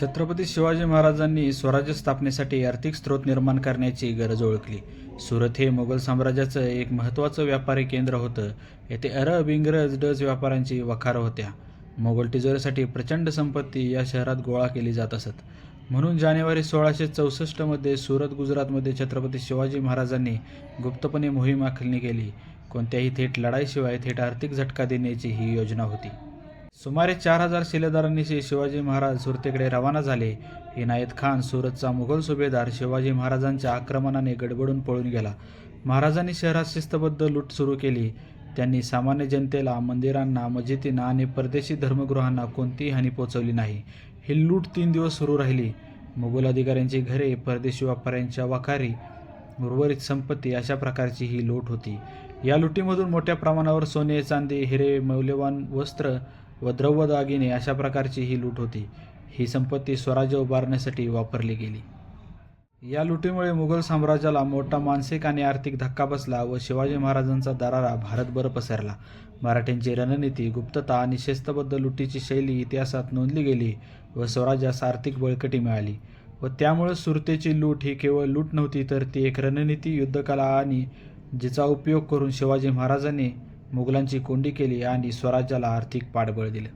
छत्रपती शिवाजी महाराजांनी स्वराज्य स्थापनेसाठी आर्थिक स्रोत निर्माण करण्याची गरज ओळखली. सुरत हे मोगल साम्राज्याचं एक महत्त्वाचं व्यापारी केंद्र होतं. येथे अरब इंग्रज डच व्यापाऱ्यांची वखार होत्या. मोगल तिजोरीसाठी प्रचंड संपत्ती या शहरात गोळा केली जात असत. म्हणून जानेवारी सोळाशे चौसष्टमध्ये सुरत गुजरातमध्ये छत्रपती शिवाजी महाराजांनी गुप्तपणे मोहीम आखणी केली कोणत्याही थेट लढाईशिवाय थेट आर्थिक झटका देण्याची ही योजना होती. सुमारे चार हजार शिलेदारांनीशी शिवाजी महाराज सुरतेकडे रवाना झाले. इनायत खान सुरतचा मुघल सुभेदार शिवाजी महाराजांच्या आक्रमणाने गडबडून पळून गेला. महाराजांनी शहरात शिस्तबद्ध लूट सुरू केली. त्यांनी सामान्य जनतेला मंदिरांना मस्जिदींना आणि परदेशी धर्मगृहांना कोणतीही हानी पोचवली नाही. ही लूट तीन दिवस सुरू राहिली. मुघल अधिकाऱ्यांची घरे परदेशी व्यापाऱ्यांच्या वाखारी उर्वरित संपत्ती अशा प्रकारची ही लूट होती. या लुटीमधून मोठ्या प्रमाणावर सोने चांदी हिरे मौल्यवान वस्त्र व द्रव्य दागिने अशा प्रकारची ही लूट होती. ही संपत्ती स्वराज्य उभारण्यासाठी वापरली गेली. या लुटीमुळे मुघल साम्राज्याला मोठा मानसिक आणि आर्थिक धक्का बसला व शिवाजी महाराजांचा दरारा भारतभर पसरला. मराठ्यांची रणनीती गुप्तता आणि शिस्तबद्ध लुटीची शैली इतिहासात नोंदली गेली व स्वराज्यास आर्थिक बळकटी मिळाली. व त्यामुळे सुरतेची लूट ही केवळ लूट नव्हती तर ती एक रणनीती युद्धकला आणि जिचा उपयोग करून शिवाजी महाराजांनी मुघलांची कोंडी केली आणि स्वराज्याला आर्थिक पाठबळ दिलं.